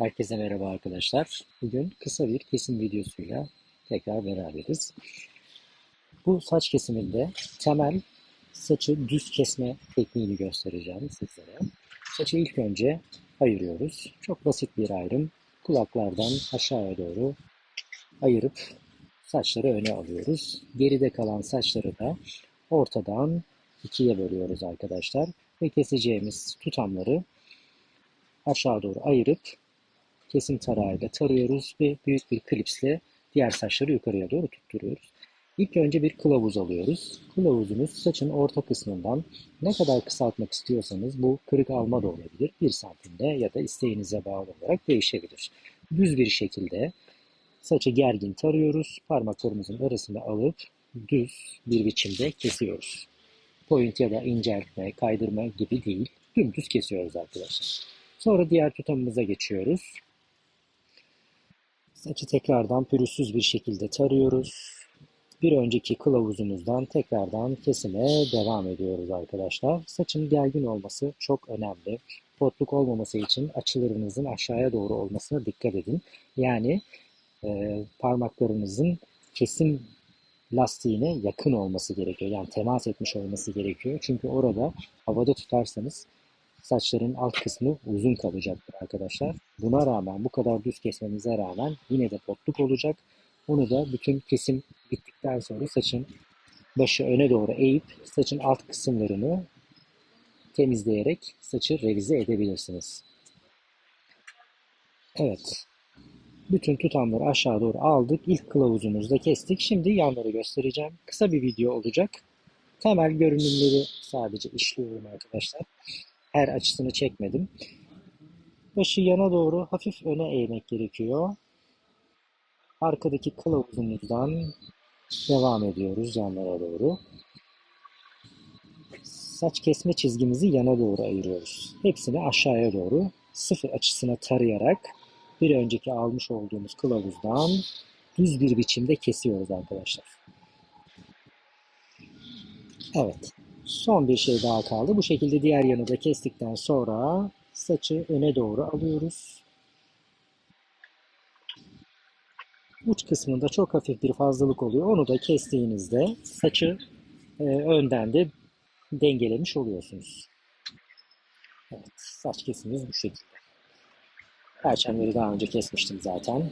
Herkese merhaba arkadaşlar. Bugün kısa bir kesim videosuyla tekrar beraberiz. Bu saç kesiminde temel saçı düz kesme tekniğini göstereceğim sizlere. Saçı ilk önce ayırıyoruz. Çok basit bir ayrım. Kulaklardan aşağıya doğru ayırıp saçları öne alıyoruz. Geride kalan saçları da ortadan ikiye bölüyoruz arkadaşlar. Ve keseceğimiz tutamları aşağı doğru ayırıp kesim tarağıyla tarıyoruz ve büyük bir klipsle diğer saçları yukarıya doğru tutturuyoruz. İlk önce bir kılavuz alıyoruz. Kılavuzumuz saçın orta kısmından ne kadar kısaltmak istiyorsanız bu kırık alma da olabilir. 1 santimde ya da isteğinize bağlı olarak değişebilir. Düz bir şekilde saçı gergin tarıyoruz. Parmaklarımızın arasında alıp düz bir biçimde kesiyoruz. Point ya da inceltme, kaydırma gibi değil. Dümdüz kesiyoruz arkadaşlar. Sonra diğer tutamımıza geçiyoruz. Saçı tekrardan pürüzsüz bir şekilde tarıyoruz. Bir önceki kılavuzumuzdan tekrardan kesime devam ediyoruz arkadaşlar. Saçın gergin olması çok önemli. Potluk olmaması için açılarınızın aşağıya doğru olmasına dikkat edin. Yani e, parmaklarınızın kesim lastiğine yakın olması gerekiyor. Yani temas etmiş olması gerekiyor. Çünkü orada havada tutarsanız saçların alt kısmı uzun kalacaktır arkadaşlar. Buna rağmen bu kadar düz kesmenize rağmen yine de potluk olacak. Onu da bütün kesim bittikten sonra saçın başı öne doğru eğip saçın alt kısımlarını temizleyerek saçı revize edebilirsiniz. Evet. Bütün tutamları aşağı doğru aldık. İlk kılavuzumuzda kestik. Şimdi yanları göstereceğim. Kısa bir video olacak. Temel görünümleri sadece işliyorum arkadaşlar her açısını çekmedim. Başı yana doğru hafif öne eğmek gerekiyor. Arkadaki kılavuzumuzdan devam ediyoruz yanlara doğru. Saç kesme çizgimizi yana doğru ayırıyoruz. Hepsini aşağıya doğru sıfır açısına tarayarak bir önceki almış olduğumuz kılavuzdan düz bir biçimde kesiyoruz arkadaşlar. Evet. Son bir şey daha kaldı. Bu şekilde diğer yanı da kestikten sonra saçı öne doğru alıyoruz. Uç kısmında çok hafif bir fazlalık oluyor. Onu da kestiğinizde saçı e, önden de dengelemiş oluyorsunuz. Evet, saç kesimimiz bu şekilde. Perçemleri daha önce kesmiştim zaten.